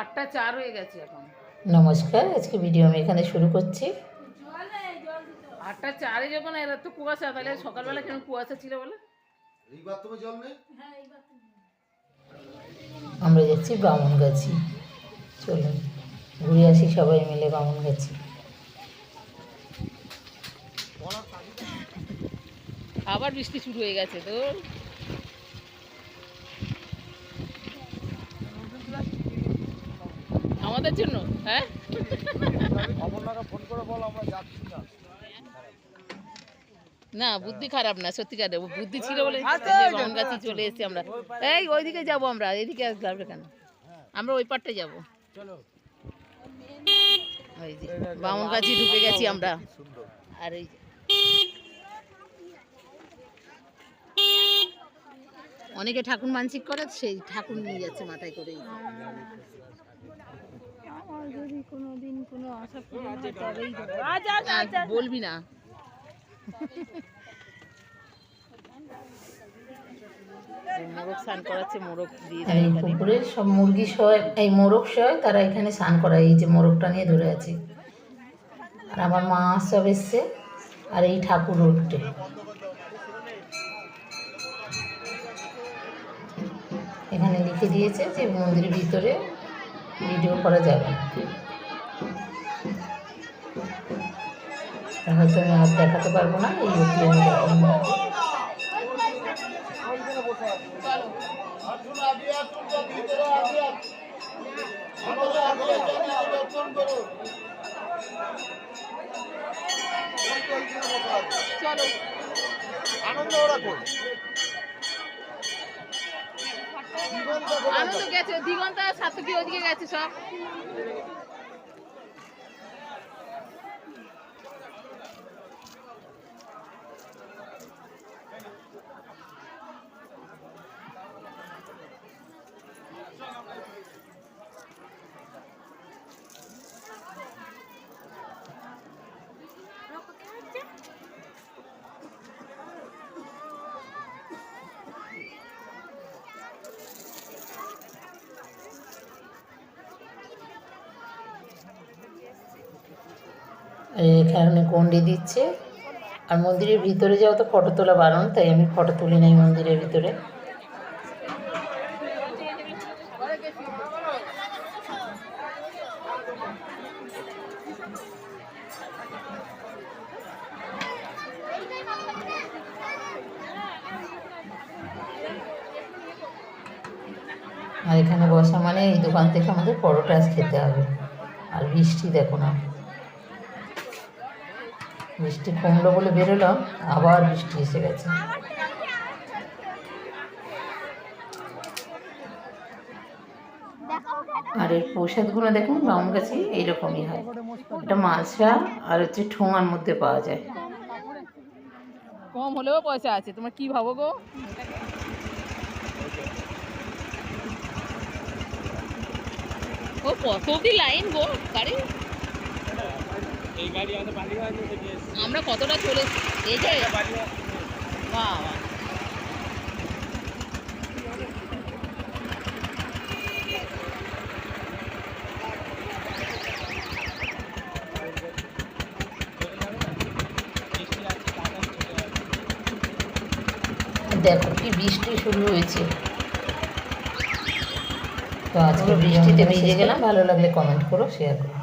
আটটা চার হয়ে গেছে এখন। নমস্কার আজকে ভিডিও আমি এখানে শুরু করছি। আটটা চারে যখন এরা তো কুয়াশা তাহলে সকালবেলা কেন কুয়াশা ছিল বলে? আমরা যাচ্ছি বামনগাছি চলুন ঘুরে আসি সবাই মিলে বামনগাছি আবার বৃষ্টি শুরু হয়ে গেছে তো। আমাদের জন্য হ্যাঁ? না। বুদ্ধি খারাপ না সত্যিকার বুদ্ধি ছিল বলে বামন চলে এসেছি আমরা। এই ওইদিকে যাব আমরা এদিকে আসবে কেন? আমরা ওই পারটা যাব। ওই যে বামন গাছি ঢুকে গেছি আমরা। আর এই অনেকে ঠাকুর মানসিক করে সেই ঠাকুর নিয়ে যাচ্ছে মাথায় করে। বলবি না। মোরগ স্নান করাচ্ছে মোরগ দিয়ে আর এখানে। সব মুরগি সয় এই মোরগ সয় তারা এখানে স্নান করায় এই যে মোরগটা নিয়ে ধরে আছে। আর আমার মা সব এসছে আর এই ঠাকুর উঠতে এখানে লিখে দিয়েছে যে মন্দিরের ভিতরে ভিডিও করা যাবে না। হয়তো আমি আর দেখাতে পারব না, এই অবধি আমি দেখাবো। চলো আনন্দ ওরা কই আনন্দ গেছে, দিগন্ত সাতকি ওদিকে গেছে সব এখানে গন্ডি দিচ্ছে। আর মন্দিরের ভিতরে যাও তো ফটো তোলা বারণ, তাই আমি ফটো তুলি নাই মন্দিরের ভিতরে। আর এখানে বসা মানে এই দোকান থেকে আমাদের পরোটা খেতে হবে। আর বৃষ্টি দেখো না। বৃষ্টি কমলো বলে বেরোলাম আবার বৃষ্টি এসে গেছে। আর এর প্রসাদগুলো দেখুন বামুন কাছে এইরকমই হয়। এটা মালসা আর হচ্ছে ঠোঙার মধ্যে পাওয়া যায়। কম হলেও পয়সা আছে, তোমার কি ভাবো গো? ও কত অব্দি লাইন গো গাড়ি আমরা কতটা চলে এই যে। বাহ। দেখো কি বৃষ্টি শুরু হয়েছে। তো আজকে বৃষ্টিতে ভিজে গেলাম। ভালো লাগলে কমেন্ট করো শেয়ার করো।